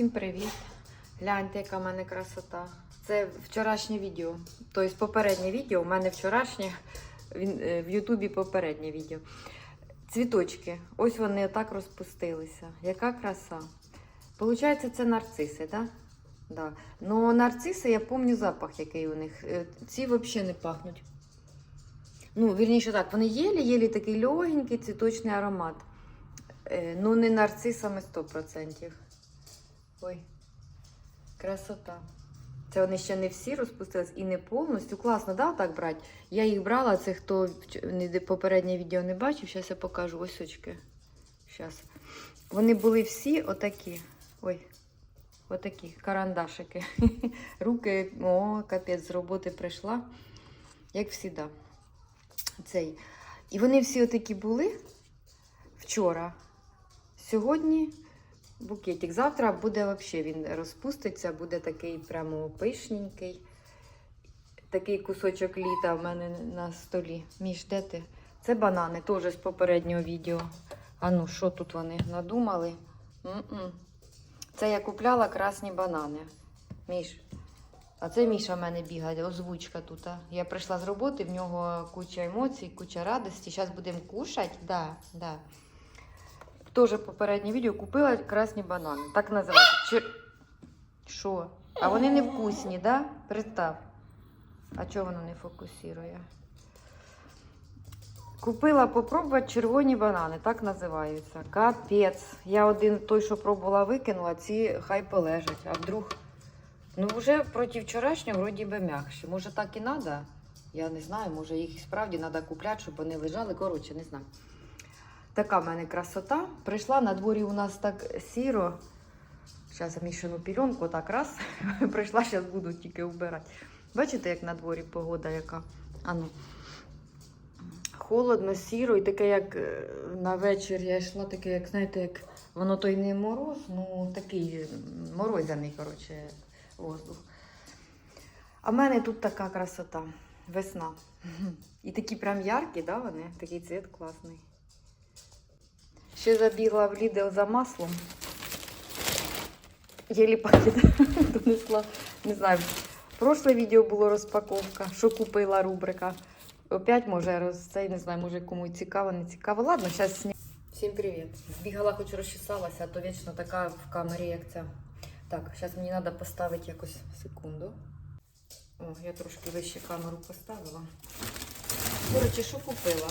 Всім привіт! Гляньте, яка в мене красота. Це вчорашнє відео. Тобто попереднє відео. У мене вчорашнє е, в Ютубі попереднє відео. Цвіточки. Ось вони отак розпустилися. Яка краса. Получається, це нарциси, так? Да? Да. Ну, нарциси, я пам'ятаю запах, який у них. Е, Ці взагалі не пахнуть. Ну, вірніше так, вони єлі-єлі такий легенький цвіточний аромат. Е, Ну, не нарцисами 100%. Ой, красота. Це вони ще не всі розпустились і не повністю. Класно, да, так брати? Я їх брала, це хто попереднє відео не бачив, зараз я покажу ось очки. Щас. Вони були всі отакі. Ой, отакі карандашики. Руки, о, капець, з роботи прийшла. Як завжди. Цей. І вони всі отакі були вчора. Сьогодні букетик. Завтра буде взагалі він розпуститься, буде такий прямо пишненький. Такий кусочок літа в мене на столі. Між, де ти? Це банани, теж з попереднього відео. А ну, що тут вони надумали? М-м. Це я купляла красні банани. Міш. А це Міша в мене бігає, озвучка тут. а. Я прийшла з роботи, в нього куча емоцій, куча радості. Зараз будемо кушати. Да, да. Теж попереднє відео купила красні банани. Так називається. Чер... Що? А вони не вкусні, да? Представ. А чого воно не фокусує? Купила попробувати червоні банани, так називаються. Капець. Я один той, що пробувала, викинула, ці хай полежать. А вдруг. Ну, вже проти вчорашнього вроді би м'якші. Може так і треба? Я не знаю, може їх і справді треба купляти, щоб вони лежали. Коротше, не знаю. Така в мене красота. Прийшла на дворі у нас так сіро. Зараз я мішану пільонку, так раз. Прийшла, зараз буду тільки вбирати. Бачите, як на дворі погода яка? Ану. Холодно, сіро, і таке, як е, на вечір я йшла, таке, як знаєте, як воно той не мороз, ну такий морозяний, коротше, воздух. А в мене тут така красота. Весна. І такі прям яркі, да, вони? Такий цвіт класний. Ще забігла в Lidl за маслом. Єлі донесла. Не знаю. Прошле відео було розпаковка, що купила рубрика. Опять може роз цей, не знаю, може кому цікаво, не цікаво. Ладно, зараз сні. Всім привіт. Збігала, хоч розчесалася, а то вічно така в камері, як ця. Так, зараз мені треба поставити якось секунду. О, я трошки вище камеру поставила. Коротше, що купила?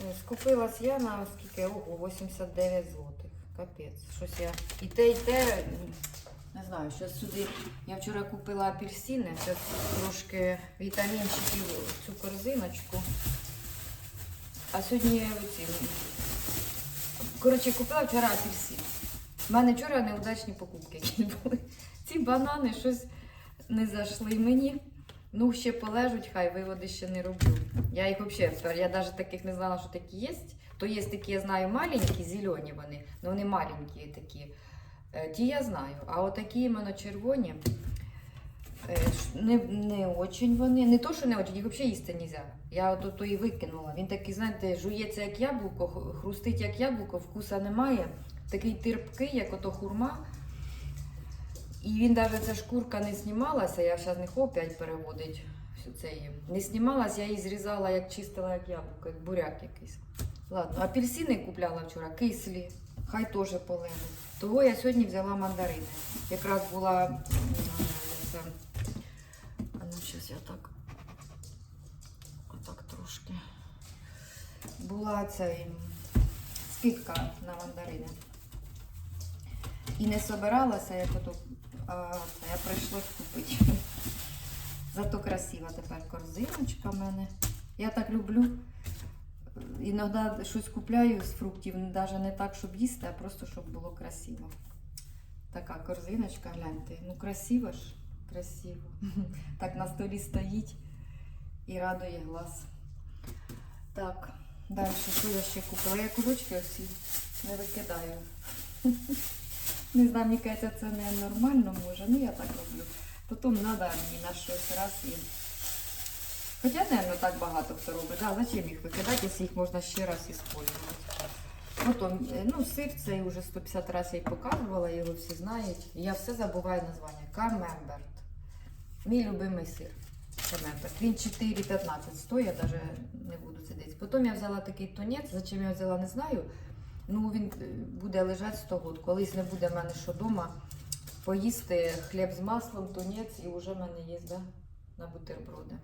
Е, Скупилась я на скільки? Ого, 89 злотих. Капець. Щось я. І те, і те. Не знаю, що сюди. Я вчора купила апельсини, зараз трошки вітамінчиків цю корзиночку. А сьогодні оці. Коротше, купила вчора апельсин. У мене вчора неудачні покупки були. Ці банани щось не зайшли мені. Ну, ще полежуть, хай виводи ще не роблю. Я їх взагалі, я навіть таких не знала, що такі є. То є такі, я знаю, маленькі, зелені вони, але вони маленькі такі. Е, Ті я знаю. А отакі іменно червоні, е, не, не очень вони. Не то, що не очень, їх взагалі їсти не можна. Я от то і викинула. Він такий, знаєте, жується як яблуко, хрустить як яблуко, вкуса немає. Такий терпкий, як ото хурма. І він навіть ця шкурка не знімалася, я зараз не опять переводить всю це її. Не знімалась, я її зрізала, як чистила, як яблуко, як буряк якийсь. Ладно, апельсини купляла вчора, кислі, хай теж полежать. Того я сьогодні взяла мандарини. Якраз була. це, А ну, зараз я так. Отак трошки. Була цей скидка на мандарини. І не собиралася, як ото, а, я прийшлось купити. Зато красива тепер корзиночка в мене. Я так люблю. Іноді щось купляю з фруктів, навіть не так, щоб їсти, а просто щоб було красиво. Така корзиночка, гляньте. Ну, красиво ж, красиво. Так на столі стоїть і радує глаз. Так, далі що я ще купила? Я кулечки оці не викидаю. Не знаю, мені кажеться, це не нормально може, ну я так роблю. Потім треба мені на щось раз і. Хоча, мабуть, так багато хто робить. Да, зачем їх викидати, якщо їх можна ще раз використовувати? Потім, е, ну, сир цей вже 150 разів я й показувала, його всі знають. Я все забуваю названня. Камемберт. Мій любимий сир. Камемберт. Він 4,15 стоїть, я навіть не буду десь. Потім я взяла такий тунець, зачем я взяла, не знаю. Ну, він е, буде лежати 100 год. Колись не буде в мене що вдома. Поїсти хліб з маслом, тунець і вже в мене є да, на бутерброди.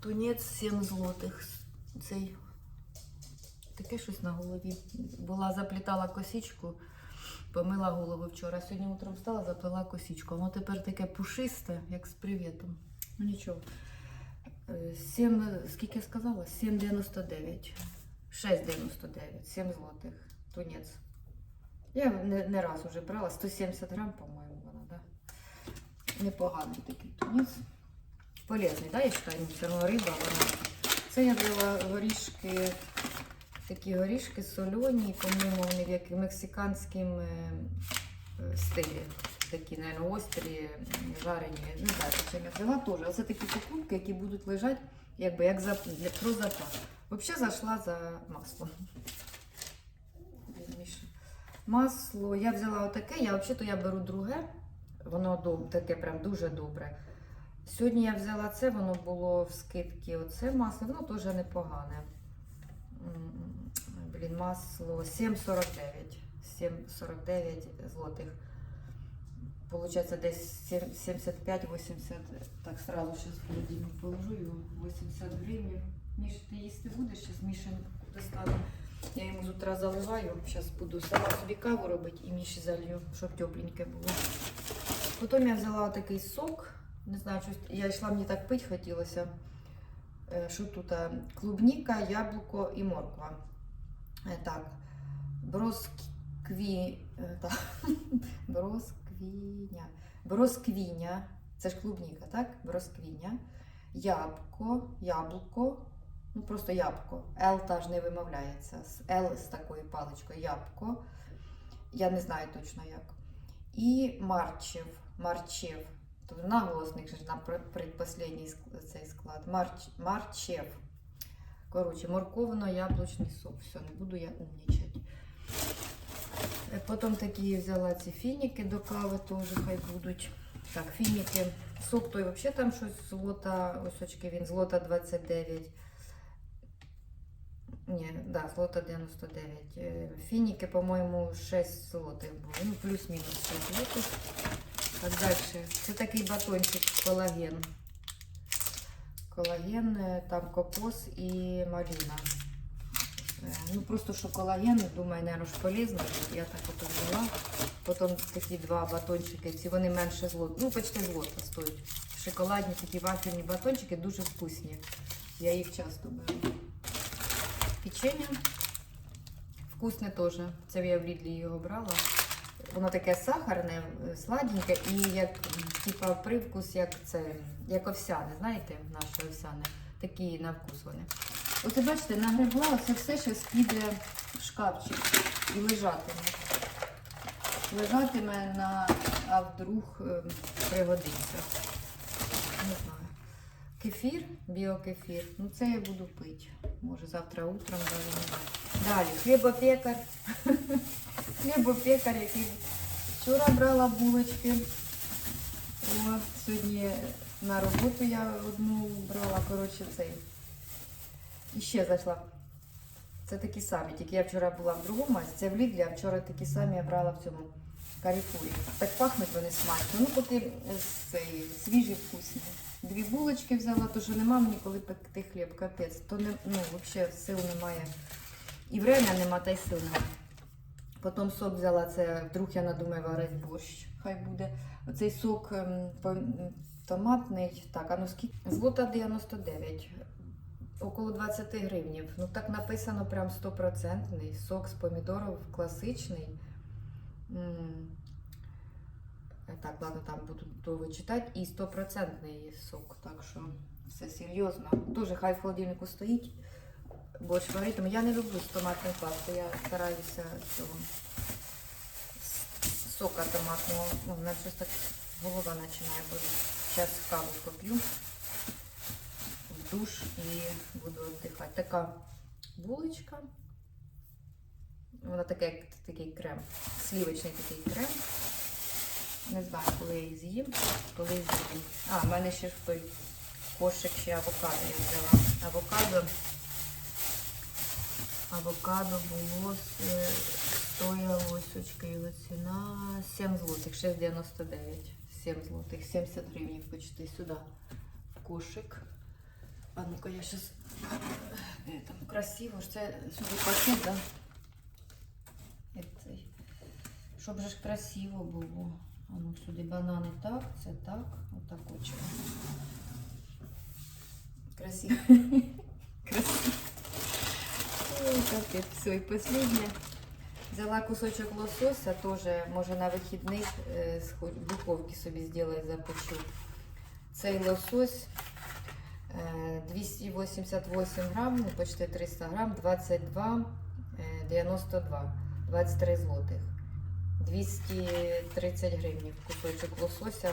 Тунець 7 злотих. Цей таке щось на голові. Була заплітала косичку, помила голову вчора. Сьогодні утром встала, заплела косичку. Воно тепер таке пушисте, як з привітом. Ну нічого. Е, Сім, скільки я сказала? 7,99. 6,99. 7 злотих. Тунець. Я не, не раз уже брала. 170 грам, по-моєму, вона, да? Непоганий такий тунець. Полезний, да, я вважаю, все риба, вона. Це я взяла горішки, такі горішки солені, по-моєму, вони в як мексиканському е, стилі. Такі, наверное, острі, жарені. Не знаю, чим я взяла теж. Оце такі покупки, які будуть лежати, якби як за, для, про запас. Взагалі зайшла за маслом. Масло, я взяла отаке, я взагалі-то я беру друге, воно таке прям дуже добре. Сьогодні я взяла це, воно було в скидці. Оце масло, воно теж непогане. Блін, масло 7,49. 7,49 злотих. Получається десь 75-80. Так, сразу зараз положу його. 80 гривень. Міш, ти їсти будеш? Зараз Мішин достану. Я йому з утра заливаю. Зараз буду сама собі каву робити і Міші залью, щоб тепленьке було. Потім я взяла такий сок. Не знаю, щось я йшла, мені так пити хотілося. Е, Що тут? е, Клубніка, яблуко і морква. Е, Так. Броскві. е, Так. Бросквіня. Бросквіня. Це ж клубніка, так? Бросквіня. Ябко, яблуко. Ну, просто ябко. Л та ж не вимовляється. Л з такою паличкою. Ябко. Я не знаю точно як. І марчев. Марчев. Тобто наголосник же на предпоследній цей склад. Марч, марчев. Коротше, морковно-яблучний сок. Все, не буду я умнічати. Е, Потім такі взяла ці фініки до кави, теж хай будуть. Так, фініки. Сок той взагалі там щось злота, ось він злота 29. Ні, да, злота 99. Е, Фініки, по-моєму, 6 злотих були. Ну, плюс-мінус 6 злотих. Так, далі. Це такий батончик колаген. Колаген, е, там кокос і маліна. Е, Ну, просто що колаген, думаю, наверное, ж. Я так от взяла. Потім такі два батончики, ці вони менше злота. Ну, почти злота стоять. Шоколадні такі вафельні батончики дуже вкусні. Я їх часто беру. Печення. Вкусне теж. Це я в Лідлі його брала. Воно таке сахарне, е, сладеньке і як типа привкус, як це, як овсяне, знаєте, наше овсяне. Такі на вкус вони. Оце бачите, нагребла, це все ще піде в шкафчик і лежатиме. Лежатиме на, а вдруг е, пригодиться. Не знаю. Кефір, біокефір. Ну це я буду пити. Може завтра утром знаю. Далі, хлібопекар. Хлібопекар, який вчора брала булочки. О, сьогодні на роботу я одну брала, коротше, цей. І ще зайшла. Це такі самі, тільки я вчора була в другому масці, це в Лідлі, а вчора такі самі я брала в цьому каріфурі. Так пахнуть вони смачно. Ну, поки цей, свіжі, вкусні. Дві булочки взяла, то що нема мені коли пекти хліб, капець. То не, ну, взагалі сил немає. І время нема, та й сил нема. Потім сок взяла, це вдруг я надумаю варити борщ. Хай буде. Оцей сок ем, томатний. Так, а ну скільки? Злота 99. Около 20 гривнів. Ну так написано прям стопроцентний. Сок з помідорів класичний. Так, ладно, там буду читати. І стопроцентний сок, так що все серйозно. Дуже хай в холодильнику стоїть. Борщ варитиму. Я не люблю з томатною пастою, я стараюся цього сока томатного. Ну, в мене щось так голова починає боліти. Зараз каву поп'ю в душ і буду віддихати. Така булочка. Вона таке, як такий крем. Слівочний такий крем. Не знаю, коли я її з'їм, коли з'їм. А, в мене ще ж той кошик ще авокадо я взяла. Авокадо. Авокадо було е, стояло ось його ціна 7 злотих, 6,99. 7 злотих, 70 гривень почти сюди. В кошик. А ну-ка я зараз там красиво ж це сюди пакет, да? Щоб же ж красиво було. А ну сюди банани так, це так, отак очі. Красиво. Красиво. Ой, капець. Все, і последнє. Взяла кусочок лосося, теж може на вихідних е, в духовці собі зроблю, запечу. Цей лосось е, 288 грам, ну почти 300 грам, 22, е, 92, 23 злотих. 230 гривень кусочок лосося,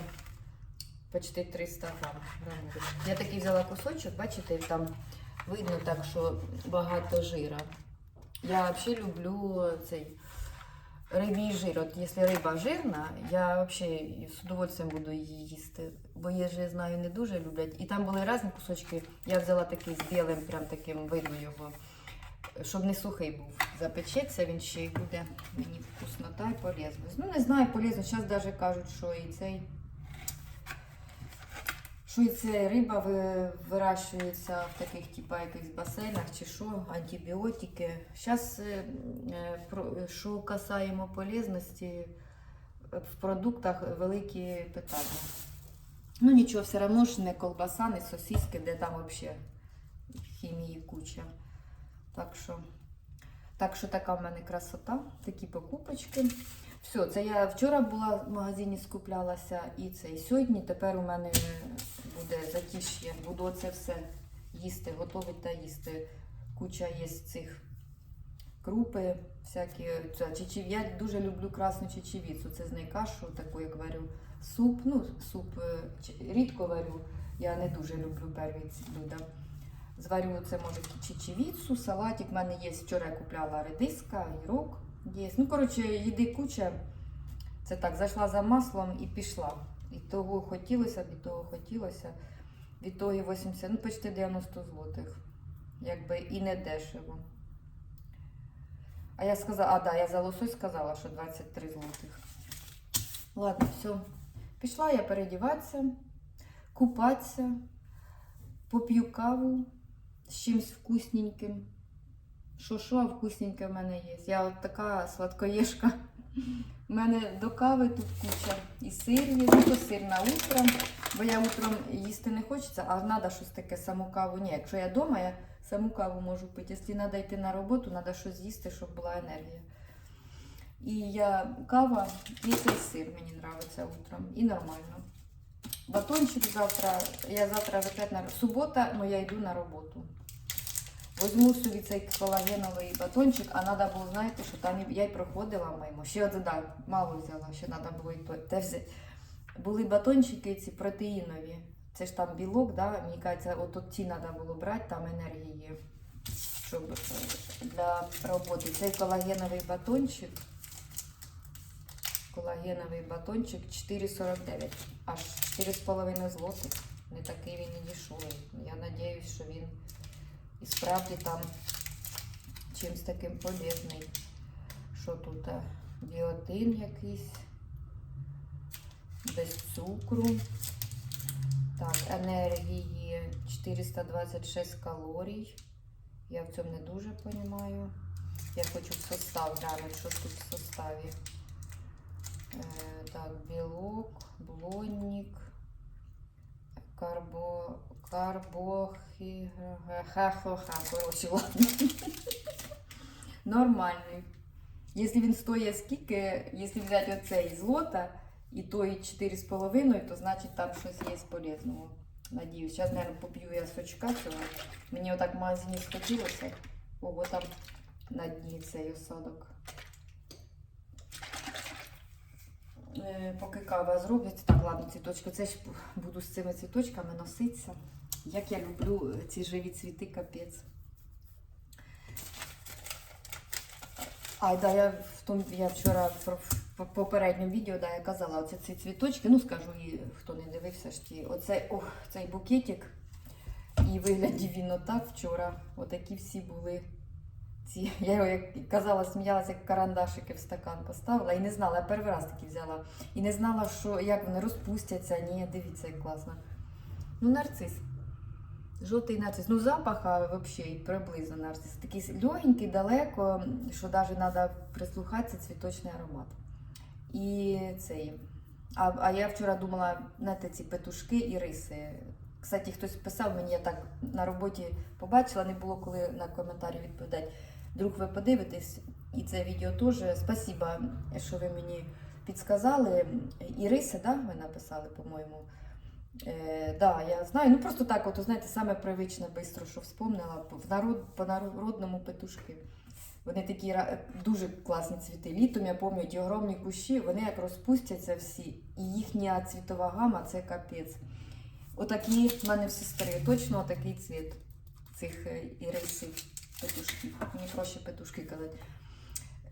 почти 300 грам. Я такий взяла кусочок, бачите, там видно так, що багато жира. Я взагалі люблю цей рибій жир. От якщо риба жирна, я взагалі з удовольствием буду її їсти. Бо є ж, я знаю, не дуже люблять. І там були різні кусочки. Я взяла такий з білим, прям таким видно його, щоб не сухий був. Запечеться, він ще й буде мені вкуснота і полезність. Ну, не знаю, полезно. Зараз навіть кажуть, що і цей. Що і це риба ви- вирощується в таких типа якихось басейнах чи що, антибіотики. Зараз, що касаємо полезності, е, в продуктах великі питання. Ну нічого, все одно ж не колбаса, не сосиски, де там взагалі хімії куча. Так що, так що така в мене красота, такі покупочки. Все, це я вчора була в магазині, скуплялася і це. І сьогодні тепер у мене буде затиш'я. Буду це все їсти, готувати та їсти. Куча є цих крупи, всякі. Це, чечев... Я дуже люблю красну чечевіцу. Це з неї кашу, таку, як варю. Суп, ну, суп е, рідко варю. Я не дуже люблю перві ці блюда. Зварю це може чечевіцу, салатик. У мене є вчора я купляла редиска, гірок є. Ну, коротше, їди куча. Це так, зайшла за маслом і пішла. І того хотілося, від того хотілося. Від того і 80, ну почти 90 злотих. Якби і не дешево. А я сказала, а да, я за лосось сказала, що 23 злотих. Ладно, все. Пішла я передіватися, купатися, поп'ю каву з чимось вкусненьким. Що що, вкусненьке в мене є. Я от така сладкоєшка. У мене до кави тут куча. І сир є, ну то сир на утро. Бо я утром їсти не хочеться, а треба щось таке саму каву. Ні, якщо я вдома, я саму каву можу пити. Якщо треба йти на роботу, треба щось з'їсти, щоб була енергія. І я кава і цей сир мені подобається утром. І нормально. Батончик завтра, я завтра опять на субота, але я йду на роботу. Возьму собі цей колагеновий батончик, а треба було, знаєте, що там я й проходила мимо. Ще от, да, мало взяла, ще треба було і те взяти. Були батончики ці протеїнові. Це ж там білок, да? мені кажеться, от, ті треба було брати, там енергії. Щоб е, для роботи. Цей колагеновий батончик. Колагеновий батончик 4,49. Аж 4,5 злотих. Не такий він і дешевий. Я сподіваюся, що він і справді там чимось таким полезний. Що тут? е, Біотин якийсь. Без цукру. Так, енергії 426 калорій. Я в цьому не дуже розумію. Я хочу в состав глянути, що тут в составі. Е, так, білок, блонник, карбо, карбохи, ха-ха-ха, коротше, ладно. Нормальний. Якщо він стоїть скільки, якщо взяти оцей злота і той 4,5, то значить там щось є полезного. Надіюсь. Зараз, мабуть, поп'ю я сочка цього. Мені отак в магазині схотілося. Ого, там на дні цей осадок. Е, Поки кава зробиться, так ладно, цвіточки. Це ж буду з цими цвіточками носитися. Як я люблю ці живі цвіти, капець. А, да, я в тому я вчора в попередньому відео да, я казала, оце ці цвіточки, ну скажу і хто не дивився ж ті, оцей, ох, цей букетик. І виглядів він отак вчора. Отакі всі були. Ці, я його, як казала, сміялася, як карандашики в стакан поставила і не знала, я перший раз такі взяла. І не знала, що, як вони розпустяться. Ні, дивіться, як класно. Ну, нарцис. Жовтий нарцис. Ну, запаха взагалі приблизно нарцис. Такий легенький, далеко, що навіть треба прислухатися, цвіточний аромат. І цей. А, а я вчора думала, знаєте, ці петушки і риси. Кстати, хтось писав мені, я так на роботі побачила, не було коли на коментарі відповідати. Друг, ви подивитесь, і це відео теж. Спасіба, що ви мені підсказали. І риси, да, ви написали, по-моєму. Е, да, я знаю. Ну просто так, от, знаєте, саме привичне, бистро, що вспомнила. В народ, по народному петушки. Вони такі дуже класні цвіти. Літом, я пам'ятаю, ті огромні кущі, вони як розпустяться всі, і їхня цвітова гама це капець. Отакі в мене в сестри, точно отакий цвіт цих е, ірисів, петушків. Мені проще петушки казати.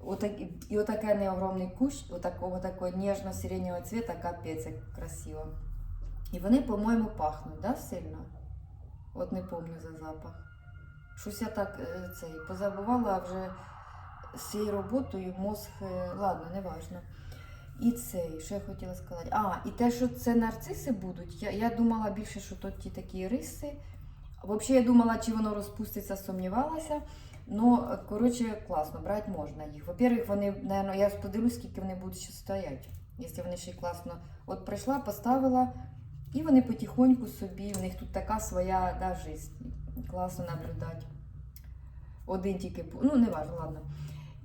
Отак, і отакий не огромний кущ, отакого такого ніжно-сиреневого цвіта, капець, як красиво. І вони, по-моєму, пахнуть, да, сильно? От не пам'ятаю за запах. Щось я так е, цей позабувала вже з цією роботою мозг, е, ладно, не важно. І цей, що я хотіла сказати. А, і те, що це нарциси будуть, я, я думала більше, що то ті такі риси. Взагалі, я думала, чи воно розпуститься, сумнівалася. Ну, коротше, класно, брати можна їх. Во-первых, вони, наверное, я подивлюсь, скільки вони будуть ще стояти. Якщо вони ще й класно. От прийшла, поставила, і вони потихоньку собі, у них тут така своя да, жизнь. Класно наблюдати. Один тільки, ну, не важно, ладно.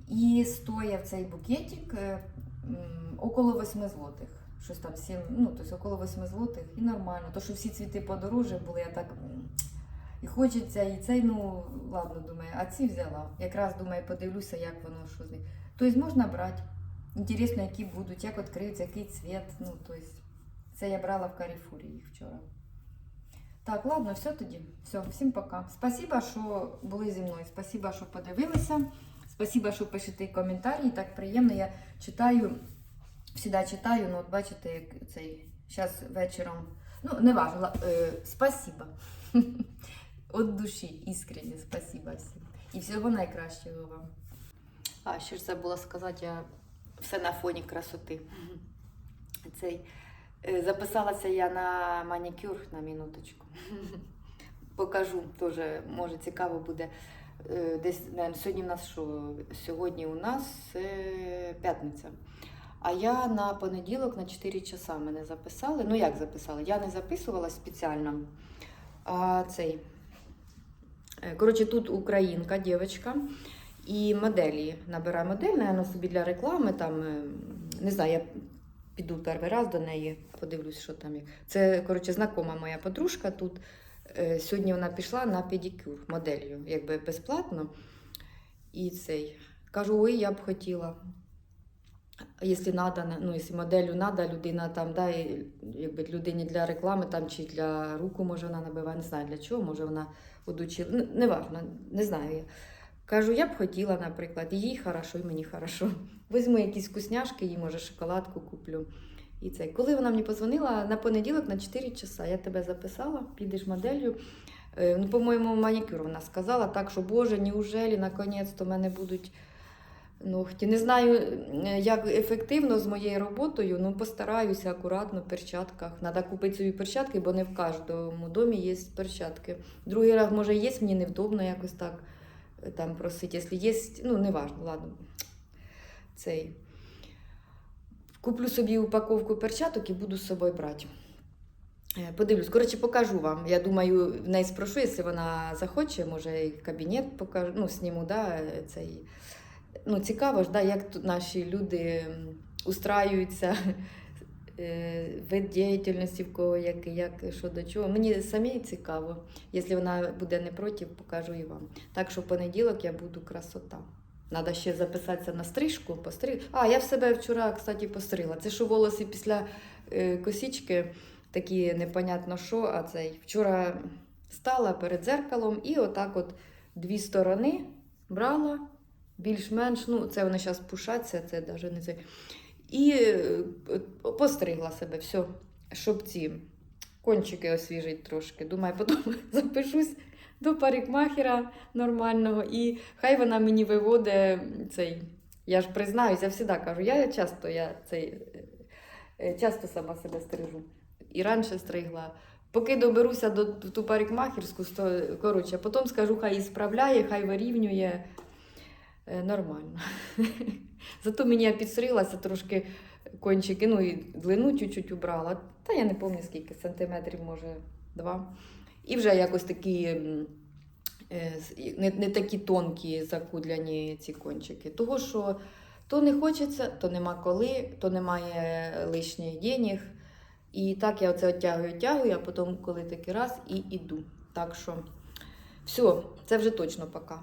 І стояв цей букетик е, около 8 злотих. Щось там 7, ну, тобто около 8 злотих і нормально. То, що всі цвіти подорожчі були, я так. І хочеться, і цей, ну, ладно, думаю, а ці взяла. Якраз думаю, подивлюся, як воно, що з них. Тобто можна брати. Інтересно, які будуть, як відкриються, який цвіт. Ну, тобто, це я брала в Каріфурі їх вчора. Так, ладно, все тоді. Все, всім пока. Спасибо, що були зі мною. Спасибо, що подивилися. Спасибо, що пишете коментарі. Так приємно. Я читаю, завжди читаю, ну от бачите, як цей зараз вечором. Ну, не важливо. Е, спасибо. От душі, іскренне, спасибо всім. І всього найкращого вам. А, ще ж забула сказати, я все на фоні красоти. Цей. Е, Записалася я на манікюр на минуточку. Покажу теж, може цікаво буде. Е, Десь наверно, сьогодні в нас що? Сьогодні у нас е, п'ятниця. А я на понеділок на 4 часа мене записали. Ну як записали? Я не записувала спеціально. А цей. Е, Коротше, тут українка, дівчинка. І моделі набираю модель, наверное, собі для реклами. Там, е, не знаю, я піду перший раз до неї, подивлюсь, що там є. Це, коротше, знакома моя подружка тут. Е, Сьогодні вона пішла на педикюр моделлю, якби безплатно. І цей. Кажу, ой, я б хотіла. Якщо надо, ну, якщо моделю надо, людина там, да, якби людині для реклами там, чи для руку, може вона набиває, не знаю для чого, може вона одучила. Ну, не важно, не знаю я. Кажу, я б хотіла, наприклад, і їй хорошо, і мені хорошо. Візьму якісь вкусняшки, їй може шоколадку куплю. І це. Коли вона мені позвонила на понеділок на 4 часа, я тебе записала, підеш моделлю. Е, Ну, по-моєму, манікюр вона сказала, так що, Боже, неужели наконець-то в мене будуть ногті. Не знаю, е, як ефективно з моєю роботою, ну постараюся акуратно в перчатках. Треба купити собі перчатки, бо не в кожному домі є перчатки. Другий раз, може, є, мені невдобно якось так е, там просити. Якщо є, ну не важно, ладно. Цей. Куплю собі упаковку перчаток і буду з собою брати. Е, Подивлюсь, коротше, покажу вам. Я думаю, в неї спрошу, якщо вона захоче, може і кабінет покажу, ну, зніму, да, цей. Ну, цікаво ж, да, як тут наші люди устраюються, е, вид діяльності в кого, як, як, що до чого. Мені самі цікаво. Якщо вона буде не проти, покажу і вам. Так що в понеділок я буду красота. Треба ще записатися на стрижку, постриг. А, я в себе вчора, кстати, постригла. Це що волоси після е, косічки, такі непонятно що, а цей. Вчора стала перед дзеркалом і отак от дві сторони брала більш-менш, ну, це вони зараз пушаться, це навіть не це. І е, постригла себе, все, щоб ці кончики освіжить трошки. Думаю, потім запишусь до парикмахера нормального, і хай вона мені виводить цей. Я ж признаюсь, я завжди кажу, я часто я цей е, часто сама себе стрижу. І раніше стригла. Поки доберуся до ту парикмахерську, сто, коротше, потім скажу, хай і справляє, хай вирівнює. Е, Нормально. Зато мені я підстрилася трошки кончики, ну і длину чуть-чуть убрала. Та я не пам'ятаю скільки, сантиметрів, може, два. І вже якось такі е, не, не такі тонкі закудляні ці кончики. Того, що то не хочеться, то нема коли, то немає лишніх денег. І так я оце оттягую, оттягую, а потім, коли такий раз, і іду. Так що все, це вже точно пока.